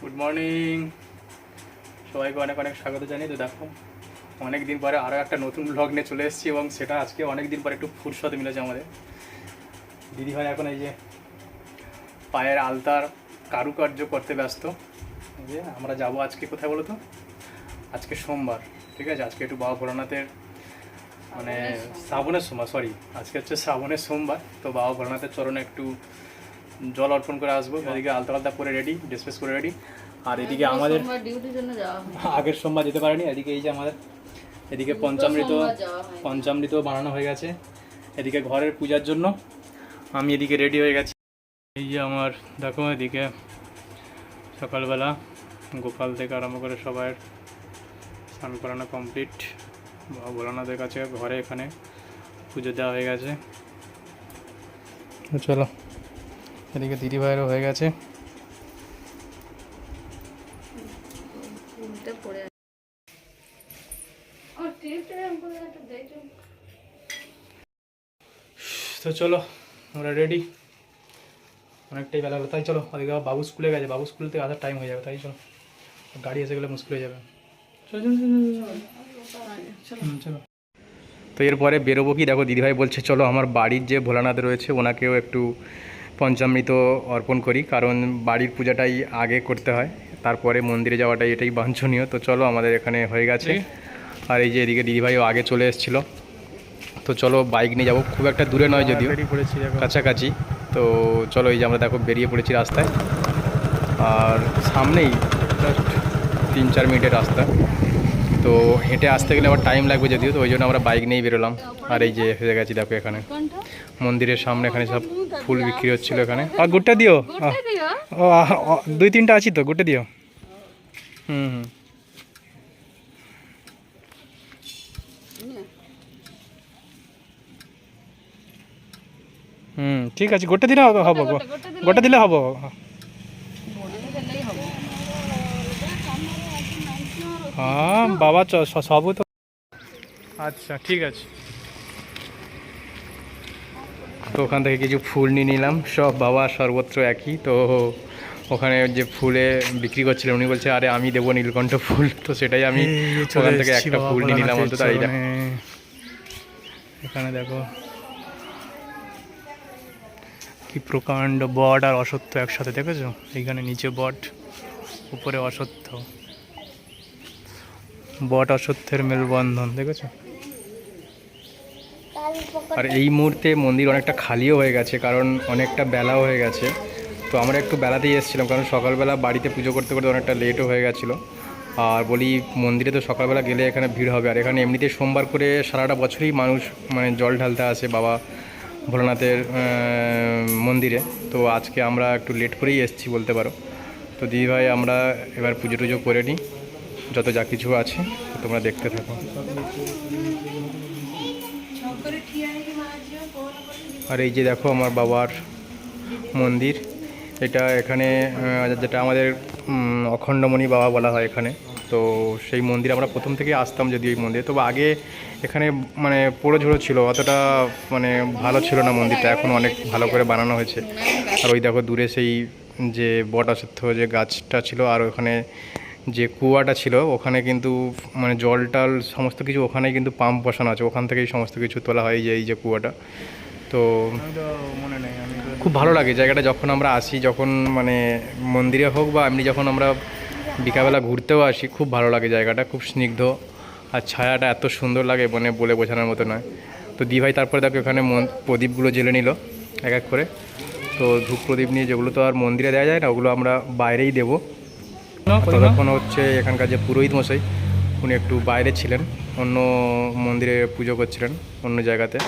Good morning সবাইকে অনেক অনেক স্বাগত জানিয়ে। তো দেখো অনেক দিন পরে আরও একটা নতুন ব্লগ নিয়ে চলে এসেছি এবং সেটা আজকে অনেক দিন পরে একটু ফুরসত মিলেছে আমাদের। দিদিভাই এখন এই যে পায়ের আলতার কারুকার্য করতে ব্যস্ত। যে আমরা যাব আজকে কোথায় বলো তো আজকে সোমবার ঠিক আছে? আজকে একটু বাবা ভোলানাথের মানে শ্রাবণের সোমবার সরি আজকে হচ্ছে শ্রাবণের সোমবার। তো বাবা ভোলানাথের চরণে একটু জল অর্পণ করে আসব। এদিকে আলতা আলতা করে রেডি ড্রেস করে রেডি আর এদিকে আমাদের আগের সোমবার যেতে পারেনি এদিকে এই যে আমাদের এদিকে পঞ্চামৃত পঞ্চামৃত বানানো হয়ে গেছে। এদিকে ঘরের পূজার জন্য আমি এদিকে রেডি হয়ে গেছি। এই যে আমার দেখো এদিকে সকালবেলা গোপাল থেকে আরম্ভ করে সবার স্নান করানো কমপ্লিট ভোলানাথের কাছে ঘরে এখানে পুজো দেওয়া হয়ে গেছে। চলো। এদিকে দিদিভাইয়েরও হয়ে গেছে। তো চলো আমরা রেডি অনেকটাই বেলা হলো তাই চলো ওদিকে আবার বাবু স্কুলে গেছে। বাবু স্কুল থেকে আসার টাইম হয়ে যাবে তাই চলো। গাড়ি এসে গেলে মুশকিল হয়ে যাবে। চলো চলো চলো, চলো। হুম, চলো। তো এরপরে বেরোবো কি? দেখো দিদিভাই বলছে চলো আমার বাড়ির যে ভোলানাথ রয়েছে ওনাকেও একটু পঞ্চামৃত অর্পণ করি কারণ বাড়ির পূজাটাই আগে করতে হয়। তারপরে মন্দিরে যাওয়াটাই এটাই বাঞ্ছনীয়। তো চলো আমাদের এখানে হয়ে গেছে। আর এই যে এদিকে দিদিভাইও আগে চলে এসেছিল। তো চলো বাইক নিয়ে যাব। খুব একটা দূরে নয় যদিও। কাছাকাছি। তো চলো এই যে আমরা দেখো বেরিয়ে পড়েছি রাস্তায়। আর সামনেই জাস্ট তিন চার মিনিটের রাস্তা। তো হেঁটে আসতে গেলে আবার টাইম লাগবে যদিও তো ওই জন্য আমরা বাইক নিয়েই বেরোলাম। আর এই যে হয়ে গেছি দেখো এখানে। মন্দিরের সামনে এখানে সব ফুল বিক্রি হচ্ছিল এখানে। আর গোটে দিও। দুই তিনটা আছি তো গোটে দিও। হুম হুম। হুম ঠিক আছে গোটে দিলে হবে গোটে দিলে হব গোটে দিলেই হবে হ্যাঁ বাবা সবও তো আচ্ছা ঠিক আছে। তো ওখান থেকে কিছু ফুল নিয়ে নিলাম। সব বাবা সর্বত্র একই। তো ওখানে যে ফুলে বিক্রি করছিলেন উনি বলছে আরে আমি দেবো নীলকণ্ঠ ফুল। তো সেটাই আমি ওখান থেকে একটা ফুল নিয়ে নিলাম অন্তত এখানে দেখো। কি প্রকাণ্ড বট আর অসত্য একসাথে দেখেছ? এইখানে নিচে বট উপরে অসত্য। বট অসত্যের মেলবন্ধন দেখেছ আর এই মুহূর্তে মন্দির অনেকটা খালিও হয়ে গেছে কারণ অনেকটা বেলাও হয়ে গেছে। তো আমরা একটু বেলাতেই এসেছিলাম কারণ সকালবেলা বাড়িতে পুজো করতে করতে অনেকটা লেটও হয়ে গেছিল। আর বলি মন্দিরে তো সকালবেলা গেলে এখানে ভিড় হবে। আর এখানে এমনিতে সোমবার করে সারাটা বছরই মানুষ মানে জল ঢালতে আসে বাবা ভোলানাথের মন্দিরে। তো আজকে আমরা একটু লেট করেই এসেছি বলতে পারো। তো দিদিভাই আমরা এবার পুজো টুজো করে নিই। যত যা কিছু আছে, তোমরা দেখতে থাকো। আর এই যে দেখো আমার বাবার মন্দির, এটা এখানে যেটা আমাদের অখণ্ডমণি বাবা বলা হয় এখানে। তো সেই মন্দির আমরা প্রথম থেকে আসতাম যদি এই মন্দিরে। তবে আগে এখানে মানে পোড়ো ঝোড়ো ছিল, অতটা মানে ভালো ছিল না মন্দিরটা। এখন অনেক ভালো করে বানানো হয়েছে। আর ওই দেখো দূরে সেই যে বট যে গাছটা ছিল, আর ওখানে যে কুয়াটা ছিল ওখানে কিন্তু মানে জল টল সমস্ত কিছু ওখানেই কিন্তু পাম্প বসানো আছে। ওখান থেকেই সমস্ত কিছু তোলা হয় যে এই যে কুয়াটা। তো মনে নেই খুব ভালো লাগে জায়গাটা যখন আমরা আসি যখন মানে মন্দিরে হোক বা এমনি যখন আমরা বিকালবেলা ঘুরতেও আসি খুব ভালো লাগে জায়গাটা খুব স্নিগ্ধ। আর ছায়াটা এত সুন্দর লাগে মানে বলে বোঝানোর মতো নয়। তো দিভাই তারপরে দেখো এখানে মন- প্রদীপগুলো জেলে নিল এক এক করে। তো ধূপ প্রদীপ নিয়ে যেগুলো তো আর মন্দিরে দেওয়া যায় না ওগুলো আমরা বাইরেই দেবো। ততক্ষণ হচ্ছে এখানকার যে পুরোহিত মশাই, উনি একটু বাইরে ছিলেন, অন্য মন্দিরে পুজো করছিলেন, অন্য জায়গাতে।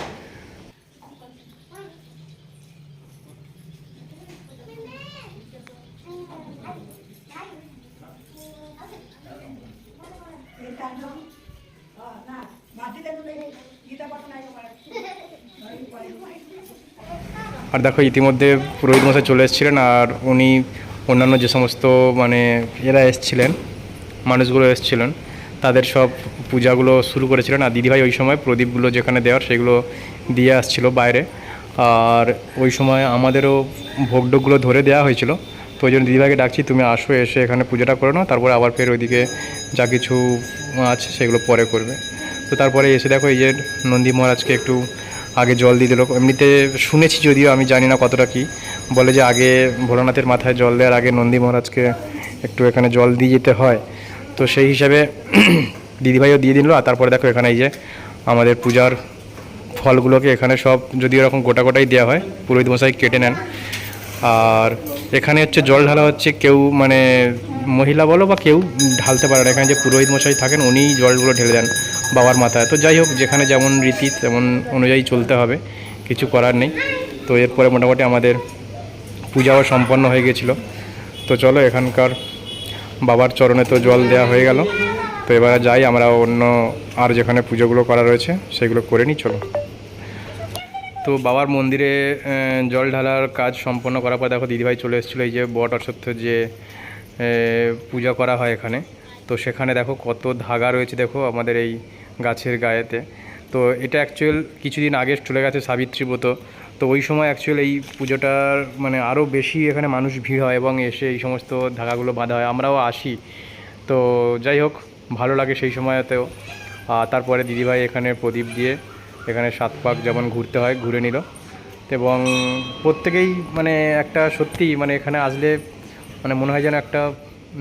আর দেখো, ইতিমধ্যে পুরোহিত মশাই চলে এসেছিলেন, আর উনি অন্যান্য যে সমস্ত মানে এরা এসছিলেন, মানুষগুলো এসছিলেন, তাদের সব পূজাগুলো শুরু করেছিলেন। আর দিদিভাই ওই সময় প্রদীপগুলো যেখানে দেওয়ার সেগুলো দিয়ে আসছিল বাইরে। আর ওই সময় আমাদেরও ভোগডোগগুলো ধরে দেওয়া হয়েছিল। তো ওই জন্য দিদিভাইকে ডাকছি, তুমি আসো, এসে এখানে পূজাটা করে নাও, তারপরে আবার ফের ওইদিকে যা কিছু আছে সেগুলো পরে করবে। তো তারপরে এসে দেখো এই যে নন্দী মহারাজকে একটু আগে জল দিয়ে দিল। এমনিতে শুনেছি যদিও, আমি জানি না কতটা কি। বলে যে আগে ভোলানাথের মাথায় জল দেওয়ার আগে নন্দী মহারাজকে একটু এখানে জল দিয়ে যেতে হয়। তো সেই হিসাবে দিদিভাইও দিয়ে দিল, আর তারপরে দেখো এখানে এই যে আমাদের পূজার ফলগুলোকে এখানে সব যদি এরকম গোটা গোটাই দেওয়া হয়, পুরোহিত মশাই কেটে নেন। আর এখানে হচ্ছে জল ঢালা হচ্ছে কেউ মানে মহিলা বলো বা কেউ ঢালতে পারে না। এখানে যে পুরোহিত মশাই থাকেন, উনিই জলগুলো ঢেলে দেন। বাবার মাথায়। তো যাই হোক, যেখানে যেমন রীতি তেমন অনুযায়ী চলতে হবে, কিছু করার নেই। তো এরপরে মোটামুটি আমাদের পূজাও সম্পন্ন হয়ে গেছিল। তো চলো, এখানকার বাবার চরণে তো জল দেওয়া হয়ে গেল। তো এবারে যাই, আমরা অন্য আর যেখানে পুজোগুলো করা রয়েছে, সেগুলো করে নিই, চলো। তো বাবার মন্দিরে জল ঢালার কাজ সম্পন্ন করার পর দেখো, দিদিভাই চলে এসেছিল, এই যে বট অশ্বত্থ যে পূজা করা হয় এখানে। তো সেখানে দেখো কত ধাগা রয়েছে, দেখো আমাদের এই গাছের গায়েতে। তো এটা অ্যাকচুয়াল কিছুদিন আগে চলে গেছে সাবিত্রী ব্রত। তো ওই সময় অ্যাকচুয়াল এই পুজোটার মানে আরও বেশি এখানে মানুষ ভিড় হয় এবং এসে এই সমস্ত ধাগাগুলো বাঁধা হয়। আমরাও আসি। তো যাই হোক, ভালো লাগে সেই সময়তেও। তারপরে দিদিভাই এখানে প্রদীপ দিয়ে এখানে সাত পাক যেমন ঘুরতে হয়, ঘুরে নিল। এবং প্রত্যেকেই মানে একটা সত্যি মানে এখানে আসলে মানে মনে হয় যেন একটা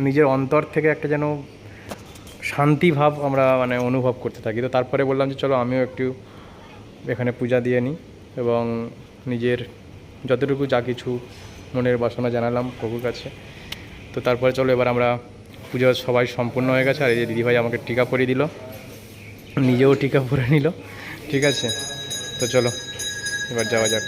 নিজের অন্তর থেকে একটা যেন শান্তি ভাব আমরা মানে অনুভব করতে থাকি। তো তারপরে বললাম যে চলো আমিও একটু এখানে পূজা দিয়ে নিই এবং নিজের যতটুকু যা কিছু মনের বাসনা জানালাম প্রভুর কাছে। তো তারপরে চলো এবার আমরা পুজো সবাই সম্পূর্ণ হয়ে গেছে আর এই যে দিদিভাই আমাকে টিকা পরিয়ে দিল, নিজেও টিকা পরে নিল, ঠিক আছে? তো চলো, এবার যাওয়া যাক।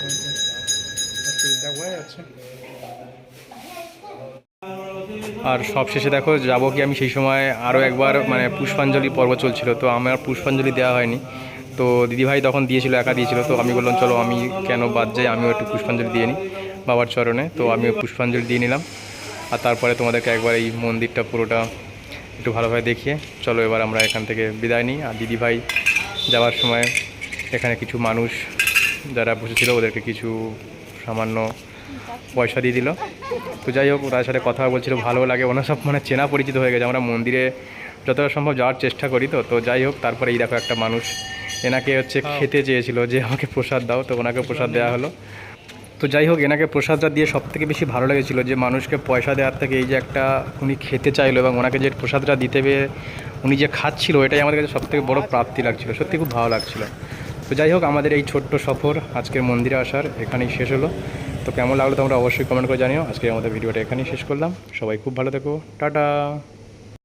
আর সব শেষে দেখো, যাব কি আমি সেই সময় আরও একবার মানে পুষ্পাঞ্জলি পর্ব চলছিল, তো আমার পুষ্পাঞ্জলি দেওয়া হয়নি। তো দিদিভাই তখন দিয়েছিল, একা দিয়েছিল, তো আমি বললাম, চলো আমি কেন বাদ যাই? আমিও একটু পুষ্পাঞ্জলি দিয়ে নিই বাবার চরণে। তো আমিও পুষ্পাঞ্জলি দিয়ে নিলাম। আর তারপরে তোমাদেরকে একবার এই মন্দিরটা পুরোটা একটু ভালোভাবে দেখিয়ে, চলো এবার আমরা এখান থেকে বিদায় নিই। আর দিদিভাই যাওয়ার সময় এখানে কিছু মানুষ যারা বসেছিল, ওদেরকে কিছু সামান্য পয়সা দিয়ে দিল। তো যাই হোক তার সাথে কথা বলছিল ভালো লাগে। ওনার সব মানে চেনা পরিচিত হয়ে গেছে। আমরা মন্দিরে যতটা সম্ভব যাওয়ার চেষ্টা করি তো। তো যাই হোক তারপরে এই দেখো একটা মানুষ এনাকে হচ্ছে খেতে চেয়েছিল যে আমাকে প্রসাদ দাও তো ওনাকে প্রসাদ দেওয়া হলো। তো যাই হোক এনাকে প্রসাদটা দিয়ে সব থেকে বেশি ভালো লেগেছিলো যে মানুষকে পয়সা দেওয়ার থেকে এই যে একটা উনি খেতে চাইলো এবং ওনাকে যে প্রসাদটা দিতে পেয়ে উনি যে খাচ্ছিল এটাই আমাদের কাছে সব থেকে বড় প্রাপ্তি লাগছিল। সত্যি খুব ভালো লাগছিল। তো যাই হোক আমাদের এই ছোট্ট সফর আজকের মন্দিরে আসার এখানেই শেষ হলো। তো কেমন লাগল তোমরা অবশ্যই কমেন্ট করে জানিও। আজকে আমাদের ভিডিওটা এখানেই শেষ করলাম। সবাই খুব ভালো থেকো। টাটা!